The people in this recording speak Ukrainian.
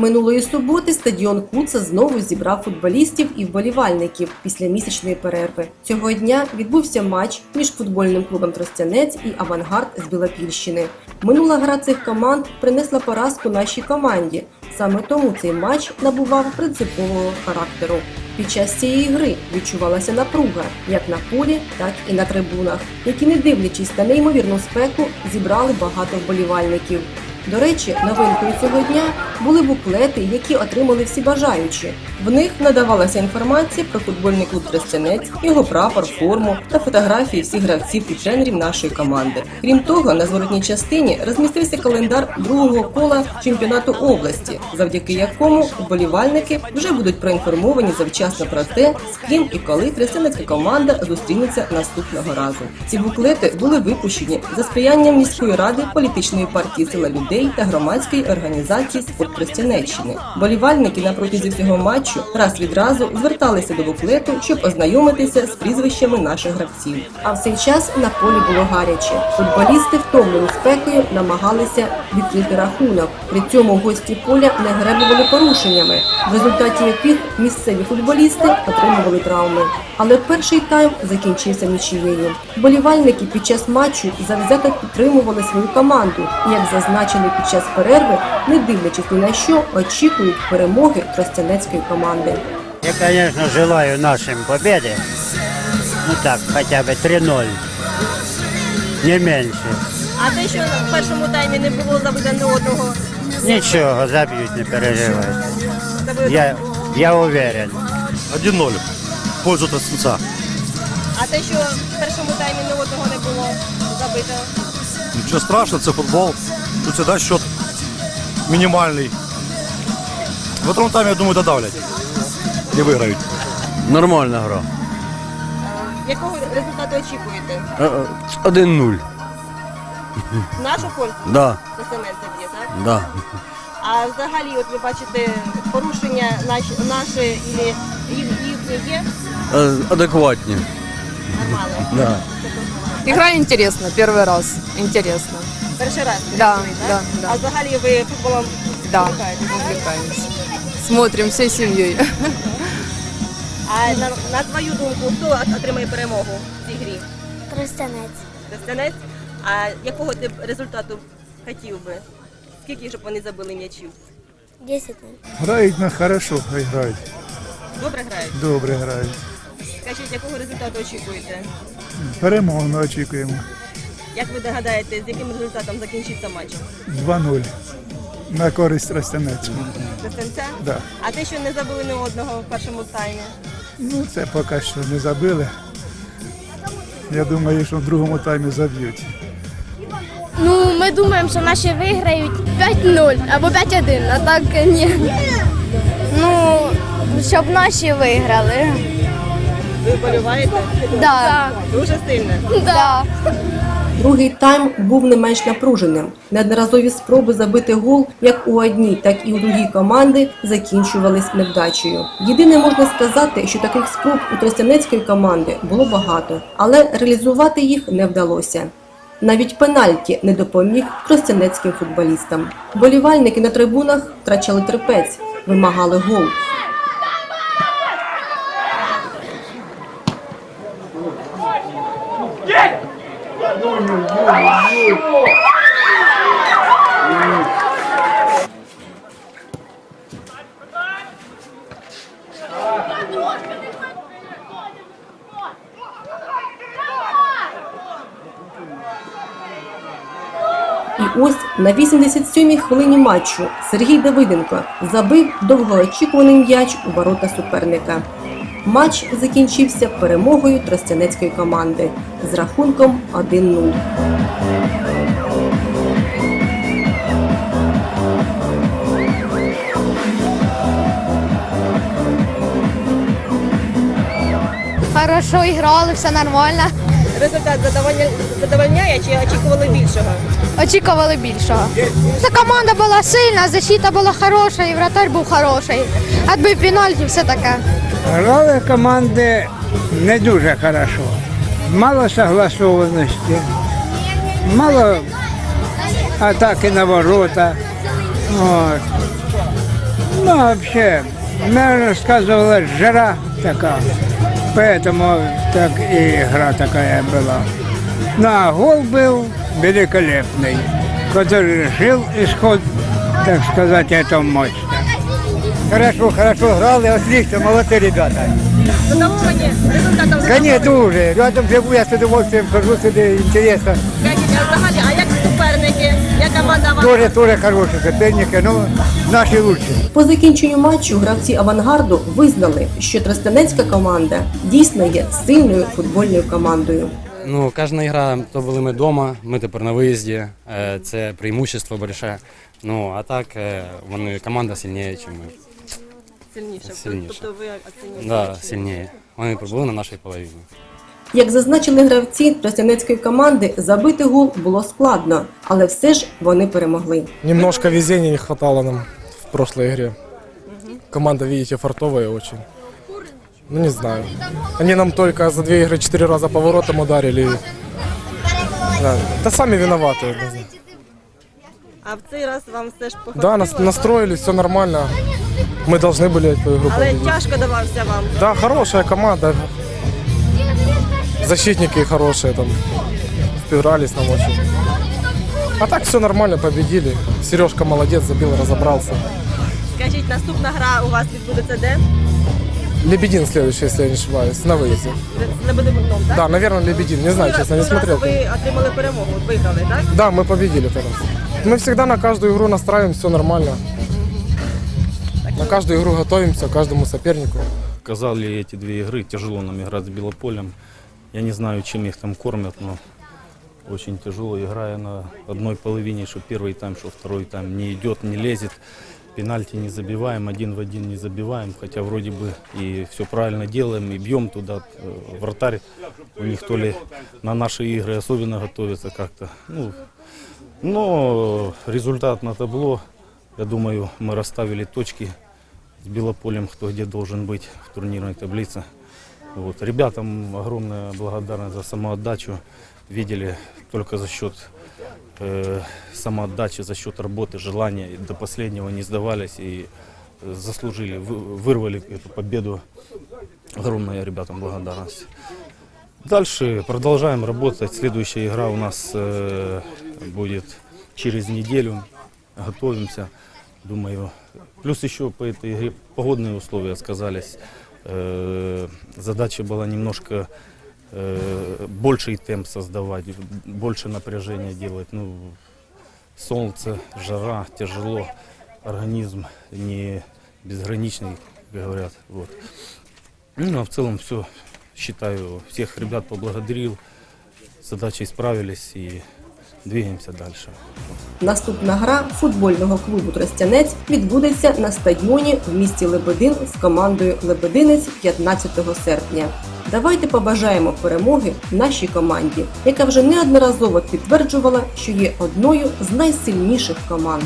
Минулої суботи стадіон Куца знову зібрав футболістів і вболівальників після місячної перерви. Цього дня відбувся матч між футбольним клубом Тростянець і Авангард з Білопільщини. Минула гра цих команд принесла поразку нашій команді. Саме тому цей матч набував принципового характеру. Під час цієї гри відчувалася напруга як на полі, так і на трибунах, які, не дивлячись на неймовірну спеку, зібрали багато вболівальників. До речі, новинкою цього дня були буклети, які отримали всі бажаючі. В них надавалася інформація про футбольний клуб Тростянець, його прапор, форму та фотографії всіх гравців і тренерів нашої команди. Крім того, на зворотній частині розмістився календар другого кола чемпіонату області, завдяки якому вболівальники вже будуть проінформовані завчасно про те, з ким і коли тростянецька команда зустрінеться наступного разу. Ці буклети були випущені за сприянням міської ради політичної партії Сила людей та громадської організації Спорт Тростянеччини. Болівальники на протязі всього матчу раз від разу зверталися до буклету, щоб ознайомитися з прізвищами наших гравців. А в цей час на полі було гаряче. Футболісти, втомлені спекою, намагалися відкрити рахунок. При цьому гості поля не гребували порушеннями, в результаті яких місцеві футболісти отримували травми. Але перший тайм закінчився нічією. Болівальники під час матчу завзято підтримували свою команду як зазначили під час перерви, не дивлячись ні на що, очікують перемоги тростянецької команди. Я, конечно, желаю нашим победы. Ну так, хотя бы 3-0. Не менше. А те, що в першому таймі не було забито ні одного, Нічого, заб'ють, не переживайте. Я, я уверен. 1-0 в пользу Тростянца. а те, що в першому таймі ні одного не було забито. Нічого страшного, це футбол. Тут завжди счет мінімальний. В другому таймі, я думаю, додавлять. І виграють. Нормальна гра. Якого результату очікуєте? Е, е, 1-0. Нашу пользу? Да, СМС заб'є, так? да. А взагалі, от ви бачите, порушення наші, наші і їх, їх є Е, Адекватні. нормально. Да. Игра интересна, первый раз. Интересно. Перший раз. Да, да, да. А взагалі ви футболом Да, увлекаемся. Смотрим всей семьей. А на, на твою думку, хто отримає перемогу в цій грі? Тростянець. Тростянець? А якого ти б результату хотів би? Скільки щоб вони забили м'ячів? 10 Грають на хорошо, хай грають. Добре грають? Добре грають. Скажіть, якого результату очікуєте? Перемогу ми очікуємо. Як ви догадаєте, з яким результатом закінчиться матч? 2-0 на користь Тростянецького. Тростянця? Да. А те, що не забили ні одного в першому таймі? Ну, це поки що не забили. Я думаю, що в другому таймі заб'ють. Ну, ми думаємо, що наші виграють 5-0 або 5-1, а так ні. Ну, щоб наші виграли. Ви вболіваєте? Да. Дуже сильно. Да. Другий тайм був не менш напруженим. Неодноразові спроби забити гол як у одній, так і у другій команди закінчувались невдачею. Єдине можна сказати, що таких спроб у тростянецької команди було багато, але реалізувати їх не вдалося. Навіть пенальті не допоміг тростянецьким футболістам. Болівальники на трибунах втрачали терпець, вимагали гол. І ось на 87-й хвилині матчу Сергій Давиденко забив довгоочікуваний м'яч у ворота суперника. Матч закінчився перемогою тростянецької команди з рахунком 1-0. Хорошо іграли, все нормально. Результат задовольня- задовольняє чи очікували більшого? Очікували більшого. Ця команда була сильна, защита була хороша, і вратар був хороший. Отбив пенальті, все таке. Грали команди не дуже хорошо. Мало согласованості, мало атаки на ворота. От. Ну, а вообще, наверное, сказывалась жара такая. Поэтому так и игра такая была. На гол был великолепный, который решил исход, так сказать, этого матча. Хорошо, хорошо грали, отлично, молодці ребята. Задоволені результатом? Конечно, дуже. Рядом живу, я з удовольствием хожу сюди, інтересно. Скажіть, а взагалі, а як Тоже, тоже хороші суперники, ну, наші лучші. По закінченню матчу гравці авангарду визнали, що Тростянецька команда дійсно є сильною футбольною командою. Ну, кожна гра, то були ми вдома, ми тепер на виїзді. Е, Це преимущество большое. Ну, а так, е, вони команда сильніше, ніж ми. Сильніше. Сильніше. Тобто ви оцінюєте? Да, сильніше. Вони прибули на нашій половині. Як зазначили гравці Тростянецької команди, забити гол було складно, але все ж вони перемогли. Немножко везения не хватало нам в прошлой игре. Команда, видите, фартовая очень. Ну, не знаю. Они нам только за две игры четыре раза по воротам ударили. Да, да сами виноваты. я не знаю. А в цей раз вам все ж похотіло? Да, нас настроили, все нормально. Мы должны были эту игру Але победить. тяжко давався вам. Да, хорошая команда. Защитники хорошие там. Впирались нам очень. А так все нормально, победили. Сережка молодец, забил, разобрался. Скажіть, наступна гра у вас відбудеться де? Лебедин следующий, если я не ошибаюсь, на выезде. Це не буде гуртом, так? Да, наверное, Лебедин. Не знаю, Той честно, не раз- той раз смотрел. Ви отримали перемогу, от виграли, так? Да, мы победили тогда. Мы всегда на каждую игру настраиваем, все нормально. На каждую игру готовимся, к каждому сопернику. Казали эти две игры, тяжело нам играть с Белополем. Я не знаю, чем их там кормят, но очень тяжело, играя на одной половине, что первый тайм, что второй тайм не идет, не лезет. Пенальти не забиваем, один в один не забиваем, хотя вроде бы и все правильно делаем, и бьем туда. Э, Вратарь у них то ли на наши игры особенно готовится как-то. Ну, но результат на табло, я думаю, мы расставили точки с Белополем, кто где должен быть в турнирной таблице. Вот. Ребятам огромная благодарность за самоотдачу. Видели только за счет э, самоотдачи, за счет работы, желания. И до последнего не сдавались и э, заслужили, вы- вырвали эту победу. Огромная ребятам благодарность. Дальше продолжаем работать. Следующая игра у нас э, будет через неделю. Готовимся, думаю. Плюс еще по этой игре погодные условия сказались. Э, задача была немножко э, больший темп создавать, больше напряжения делать. Ну, солнце, жара, тяжело, организм не безграничный, как говорят. Вот. Ну, а в целом все, считаю, всех ребят поблагодарил, с задачей справились и двигаемся далі. Наступна гра футбольного клубу Тростянець відбудеться на стадіоні в місті Лебедин з командою Лебединець 15 серпня. Давайте побажаємо перемоги нашій команді, яка вже неодноразово підтверджувала, що є одною з найсильніших команд.